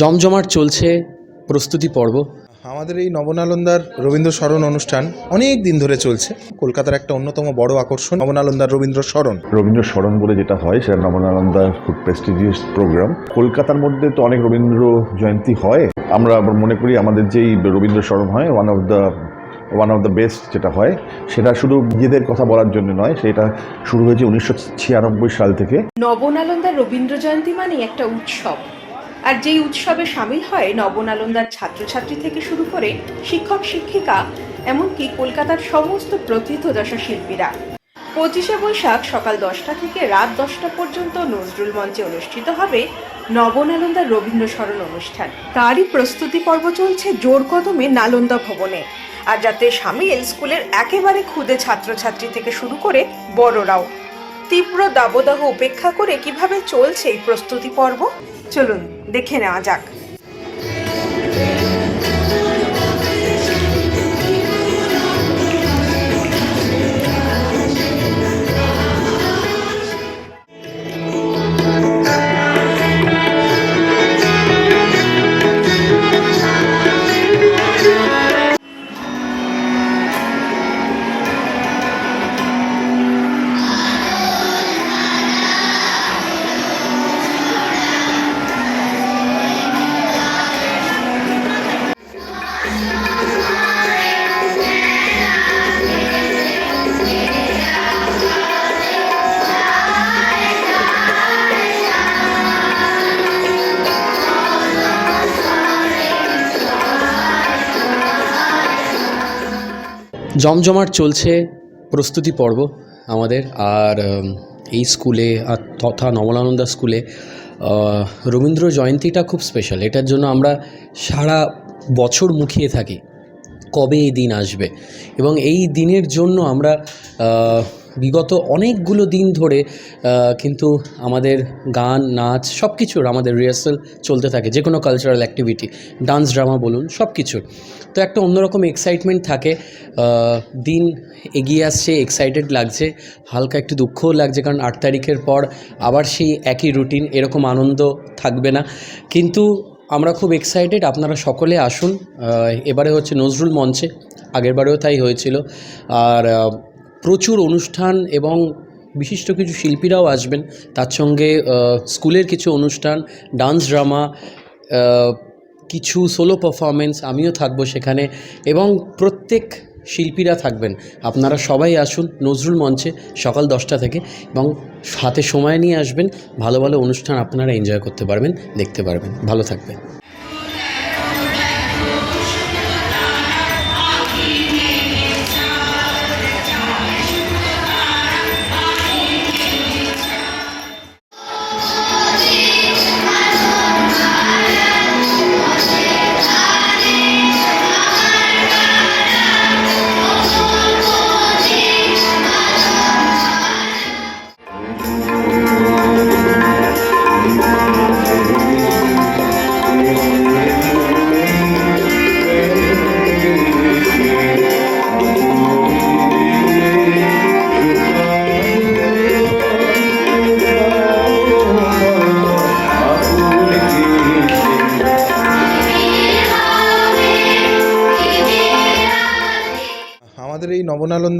জমজমাট চলছে প্রস্তুতি পর্ব। আমাদের এই নবনালন্দার রবীন্দ্র স্মরণ অনুষ্ঠান অনেক দিন ধরে চলছে। কলকাতার একটা অন্যতম বড় আকর্ষণ নবনালন্দার রবীন্দ্র স্মরণ। রবীন্দ্র স্মরণ বলে যেটা হয় সেটা নবনালন্দার খুব প্রেস্টিজিয়াস প্রোগ্রাম কলকাতার মধ্যে তো অনেক রবীন্দ্র জয়ন্তী হয়। আমরা আবার মনে করি আমাদের যেই রবীন্দ্র স্মরণ হয় one of the one of the best যেটা হয় সেটা শুধু নিজেদের কথা বলার জন্য নয় সেটা শুরু হয়েছে উনিশশো ছিয়ানব্বই সাল থেকে। নবনালন্দার রবীন্দ্র জয়ন্তী মানে একটা উৎসব। আর যেই উৎসবে সামিল হয় নবনালন্দার ছাত্রছাত্রী থেকে শুরু করে শিক্ষক শিক্ষিকা, এমনকি কলকাতার সমস্ত প্রথিতদশা শিল্পীরা। পঁচিশে বৈশাখ সকাল দশটা থেকে রাত দশটা পর্যন্ত নজরুল মঞ্চে অনুষ্ঠিত হবে নবনালন্দার রবীন্দ্র স্মরণ অনুষ্ঠান। তারই প্রস্তুতি পর্ব চলছে জোর কদমে নালন্দা ভবনে। আর যাতে সামিল স্কুলের একেবারে ক্ষুদে ছাত্রছাত্রী থেকে শুরু করে বড়রাও। তীব্র দাবদাহ উপেক্ষা করে কীভাবে চলছে এই প্রস্তুতি পর্ব? চলুন দেখে নেওয়া যাক। জমজমাট চলছে, প্রস্তুতি পর্ব আমাদের, আর এই স্কুলে, আর তথা নবলানন্দা স্কুলে রবীন্দ্র জয়ন্তীটা খুব স্পেশাল এটার জন্য আমরা সারা বছর মুখিয়ে থাকি কবে এই দিন আসবে। এবং এই দিনের জন্য আমরা বিগত অনেকগুলো দিন ধরে কিন্তু আমাদের গান, নাচ সব কিছুর আমাদের রিহার্সাল চলতে থাকে, যে কোনো কালচারাল অ্যাক্টিভিটি ডান্স ড্রামা বলুন সব কিছুর তো একটা অন্যরকম এক্সাইটমেন্ট থাকে দিন এগিয়ে আসছে এক্সাইটেড লাগছে, হালকা একটু দুঃখও লাগছে, কারণ আট তারিখের পর আবার সেই একই রুটিন এরকম আনন্দ থাকবে না। কিন্তু আমরা খুব এক্সাইটেড আপনারা সকলে আসুন এবারে হচ্ছে নজরুল মঞ্চে, আগেরবারেও তাই হয়েছিল। আর প্রচুর অনুষ্ঠান এবং বিশিষ্ট কিছু শিল্পীরাও আসবেন। তার সঙ্গে স্কুলের কিছু অনুষ্ঠান, ডান্স ড্রামা কিছু সোলো পারফরমেন্স আমিও থাকব সেখানে এবং প্রত্যেক শিল্পীরা থাকবেন। আপনারা সবাই আসুন নজরুল মঞ্চে সকাল দশটা থেকে এবং হাতে সময় নিয়ে আসবেন। ভালো ভালো অনুষ্ঠান আপনারা এনজয় করতে পারবেন, দেখতে পারবেন। ভালো থাকবেন।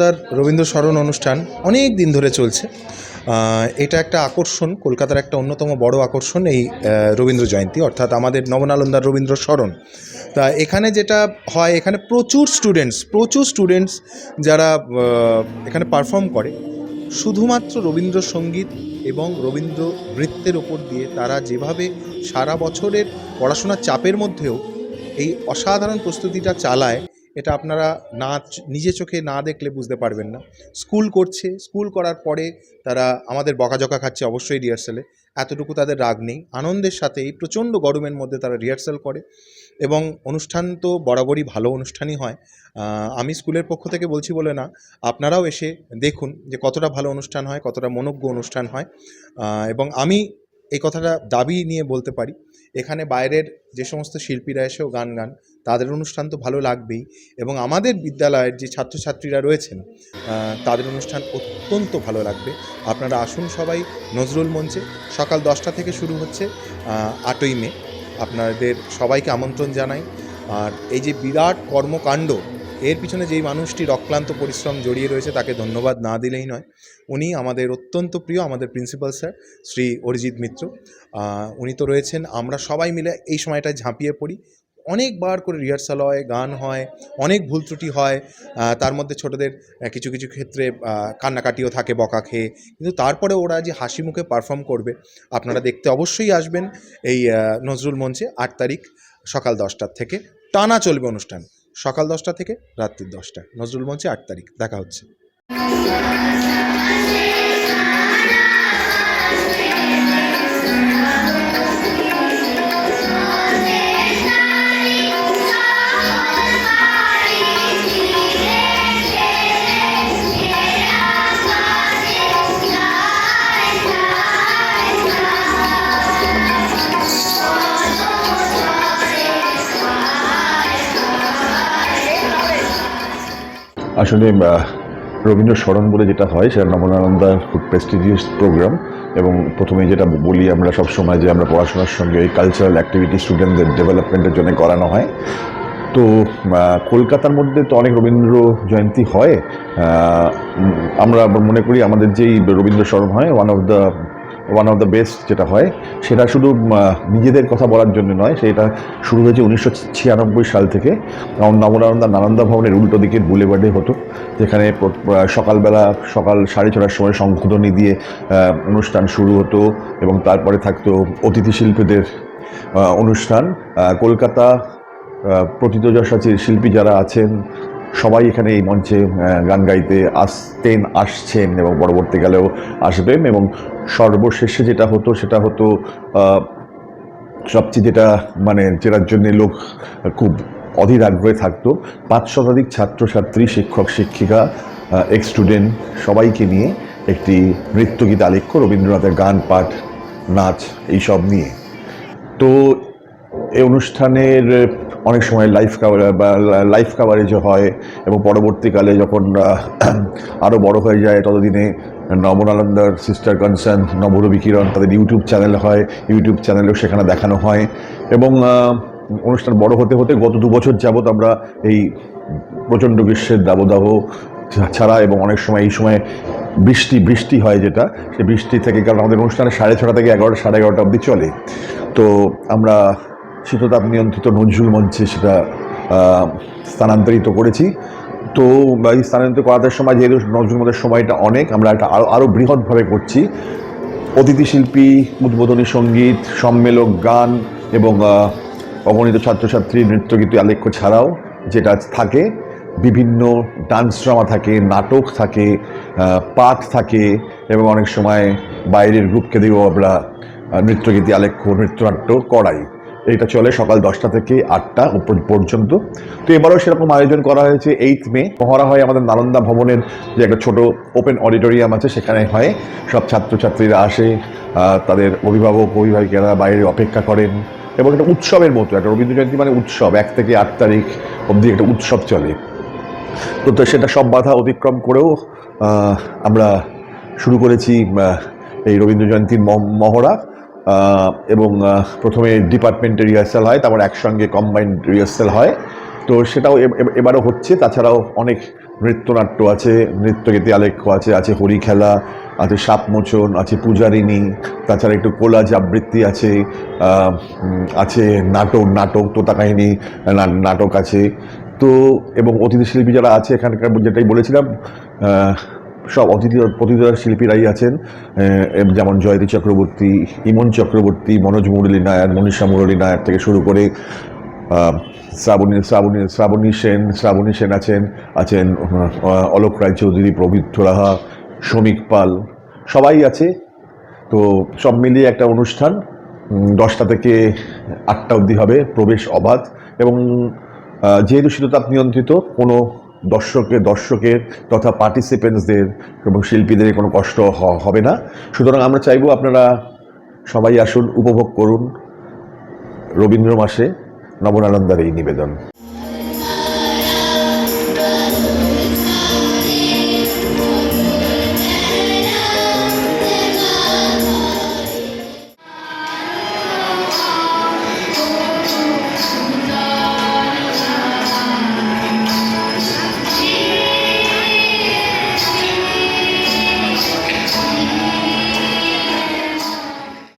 নবনালন্দার রবীন্দ্র স্মরণ অনুষ্ঠান অনেক দিন ধরে চলছে। এটা একটা আকর্ষণ, কলকাতার একটা অন্যতম বড় আকর্ষণ এই রবীন্দ্র জয়ন্তী, অর্থাৎ আমাদের নবনালন্দার রবীন্দ্র স্মরণ। তা এখানে যেটা হয়, এখানে প্রচুর স্টুডেন্টস প্রচুর স্টুডেন্টস যারা এখানে পারফর্ম করে। শুধুমাত্র রবীন্দ্রসঙ্গীত এবং রবীন্দ্র নৃত্যের ওপর দিয়ে তারা যেভাবে সারা বছরের পড়াশোনার চাপের মধ্যেও এই অসাধারণ প্রস্তুতিটা চালায় এটা আপনারা না নিজে চোখে না দেখলে বুঝতে পারবেন না। স্কুল করছে, স্কুল করার পরে তারা আমাদের বকাঝকা খাচ্ছে অবশ্যই রিহার্সালে এতটুকু তাদের রাগ নেই। আনন্দের সাথে এই প্রচণ্ড গরমের মধ্যে তারা রিহার্সাল করে এবং অনুষ্ঠান তো বরাবরই ভালো অনুষ্ঠানই হয়। আমি স্কুলের পক্ষ থেকে বলছি বলে না, আপনারাও এসে দেখুন যে কতটা ভালো অনুষ্ঠান হয়, কতটা মনোজ্ঞ অনুষ্ঠান হয়। এবং আমি এই কথাটা দাবি নিয়ে বলতে পারি। এখানে বাইরের যে সমস্ত শিল্পীরা এসেও গান গান, তাদের অনুষ্ঠান তো ভালো লাগবেই এবং আমাদের বিদ্যালয়ের যে ছাত্রছাত্রীরা রয়েছেন তাদের অনুষ্ঠান অত্যন্ত ভালো লাগবে। আপনারা আসুন সবাই নজরুল মঞ্চে। সকাল দশটা থেকে শুরু হচ্ছে আটই মে। আপনাদের সবাইকে আমন্ত্রণ জানাই। আর এই যে বিরাট কর্মকাণ্ড এর পিছনে যেই মানুষটির অক্লান্ত পরিশ্রম জড়িয়ে রয়েছে, তাকে ধন্যবাদ না দিলেই নয়। উনি আমাদের অত্যন্ত প্রিয়, আমাদের প্রিন্সিপাল স্যার শ্রী অরিজিৎ মিত্র। উনি তো রয়েছেন, আমরা সবাই মিলে এই সময়টায় ঝাঁপিয়ে পড়ি। অনেকবার করে রিহার্সাল হয়, গান হয়, অনেক ভুল ত্রুটি হয়। তার মধ্যে ছোটদের কিছু কিছু ক্ষেত্রে কান্নাকাটিও থাকে বকা খেয়ে। কিন্তু তারপরে ওরা যে হাসি মুখে পারফর্ম করবে, আপনারা দেখতে অবশ্যই আসবেন এই নজরুল মঞ্চে আট তারিখ সকাল দশটার থেকে। টানা চলবে অনুষ্ঠান। সকাল দশটা থেকে রাত্রির দশটা। নজরুল মঞ্চে আট তারিখ। দেখা হচ্ছে। আসলে রবীন্দ্র স্মরণ বলে যেটা হয়, সেটা নবনানন্দার খুব প্রেস্টিজিয়াস প্রোগ্রাম এবং প্রথমে যেটা বলি আমরা সব সময় যে আমরা পড়াশোনার সঙ্গে এই কালচারাল অ্যাক্টিভিটি স্টুডেন্টদের ডেভেলপমেন্টের জন্য করানো হয়। তো কলকাতার মধ্যে তো অনেক রবীন্দ্র জয়ন্তী হয়। আমরা মনে করি আমাদের যেই রবীন্দ্র স্মরণ হয় one of the one of the best যেটা হয়, সেটা শুধু নিজেদের কথা বলার জন্য নয়, সেটা শুরু হয়েছে উনিশশো ছিয়ানব্বই সাল থেকে। আমার নবনানন্দা নানন্দা ভবনের উল্টো দিকে বুলেবার্ডে হতো, যেখানে সকালবেলা সকাল সাড়ে ছটার সময় শঙ্খধ্বনি দিয়ে অনুষ্ঠান শুরু হতো এবং তারপরে থাকতো অতিথি শিল্পীদের অনুষ্ঠান। কলকাতা প্রথিতযশা শিল্পী যারা আছেন সবাই এখানে এই মঞ্চে গান গাইতে আসতেন, আসছেন এবং পরবর্তীকালেও আসবেন এবং সর্বশেষে যেটা হতো সেটা হতো সবচেয়ে যেটা মানে যেটার জন্য লোক খুব অধীর আগ্রহে থাকতো, পাঁচ শতাধিক ছাত্রছাত্রী, শিক্ষক, শিক্ষিকা এক্স স্টুডেন্ট সবাইকে নিয়ে একটি নৃত্যগীত আলেখ্য, রবীন্দ্রনাথের গান, পাঠ, নাচ, এইসব নিয়ে। তো এই অনুষ্ঠানের অনেক সময় লাইফ কাভার বা লাইভ কাভারেজও হয় এবং পরবর্তীকালে যখন আরও বড় হয়ে যায় ততদিনে নবনালন্দার সিস্টার কনসার্ন নবর বিকিরণ তাদের ইউটিউব চ্যানেল হয়। ইউটিউব চ্যানেলেও সেখানে দেখানো হয়। এবং অনুষ্ঠান বড় হতে হতে গত দু বছর যাবৎ আমরা এই প্রচণ্ড গ্রীষ্মের দাবদাহ ছাড়া এবং অনেক সময় এই সময় বৃষ্টি বৃষ্টি হয় যেটা সে বৃষ্টি থেকে, কারণ আমাদের অনুষ্ঠানে সাড়ে ছটা থেকে এগারোটা, সাড়ে এগারোটা অবধি চলে। তো আমরা শীততাপ নিয়ন্ত্রিত নজরুল মঞ্চে সেটা স্থানান্তরিত করেছি। তো, এই স্থানান্তরিত করার সময় যেহেতু নজরুল মঞ্চের সময়টা অনেক, আমরা একটা আরও আরও বৃহৎভাবে করছি। অতিথি শিল্পী, উদ্বোধনী সংগীত, সম্মেলক, গান এবং অগণিত ছাত্রছাত্রী, নৃত্যগীতি, আলেখ্য ছাড়াও যেটা থাকে, বিভিন্ন ডান্স ড্রামা থাকে, নাটক থাকে পাঠ থাকে এবং অনেক সময় বাইরের গ্রুপকে দিয়েও আমরা নৃত্যগীতি, আলেখ্য, নৃত্যনাট্য করাই। এটা চলে সকাল দশটা থেকে আটটা পর্যন্ত। তো এবারও সেরকম আয়োজন করা হয়েছে এইথ মে মহড়া হয় আমাদের নালন্দা ভবনের যে একটা ছোট ওপেন অডিটোরিয়াম আছে, সেখানে হয়। সব ছাত্রছাত্রীরা আসে তাদের অভিভাবক, অভিভাবিকেরা বাইরে অপেক্ষা করেন। এবং একটা উৎসবের মতো, একটা রবীন্দ্র জয়ন্তী মানে উৎসব, এক থেকে আট তারিখ অবধি একটা উৎসব চলে। তো সেটা সব বাধা অতিক্রম করেও আমরা শুরু করেছি এই রবীন্দ্র জয়ন্তীর মহড়া। এবং প্রথমে ডিপার্টমেন্টে রিহার্সাল হয়, তারপর একসঙ্গে কম্বাইন্ড রিহার্সাল হয়। তো সেটাও এবারও হচ্ছে, তাছাড়াও অনেক নৃত্যনাট্য আছে, নৃত্যগীতি আলেখ্য আছে আছে হরি খেলা আছে সাপমোচন, আছে পূজারিণী, তাছাড়া একটু কোলাজ আবৃত্তি আছে আছে নাটক নাটক তোতা কাহিনী নাটক আছে। তো, এবং অতিথি শিল্পী যারা আছে, এখানকার যেটাই বলেছিলাম সব অতিথি প্রতিথি শিল্পীরাই আছেন যেমন জয়তী চক্রবর্তী, ইমন চক্রবর্তী, মনোজ মুরলী নায়ার মনীষা মুরলী নায়ার থেকে শুরু করে শ্রাবণী শ্রাবণী শ্রাবণী সেন শ্রাবণী সেন আছেন আছেন অলোক রায়চৌধুরী প্রবৃদ্ধ রাহা শ্রমিক পাল, সবাই আছে। তো সব মিলিয়ে একটা অনুষ্ঠান দশটা থেকে আটটা অবধি হবে, প্রবেশ অবাধ এবং যেহেতু শীততাপ নিয়ন্ত্রিত, কোনো দর্শকের দর্শকের তথা পার্টিসিপেন্টসদের এবং শিল্পীদের কোনো কষ্ট হবে না। সুতরাং আমরা চাইব আপনারা সবাই আসুন, উপভোগ করুন রবীন্দ্র মাসে নবনানন্দার এই নিবেদন।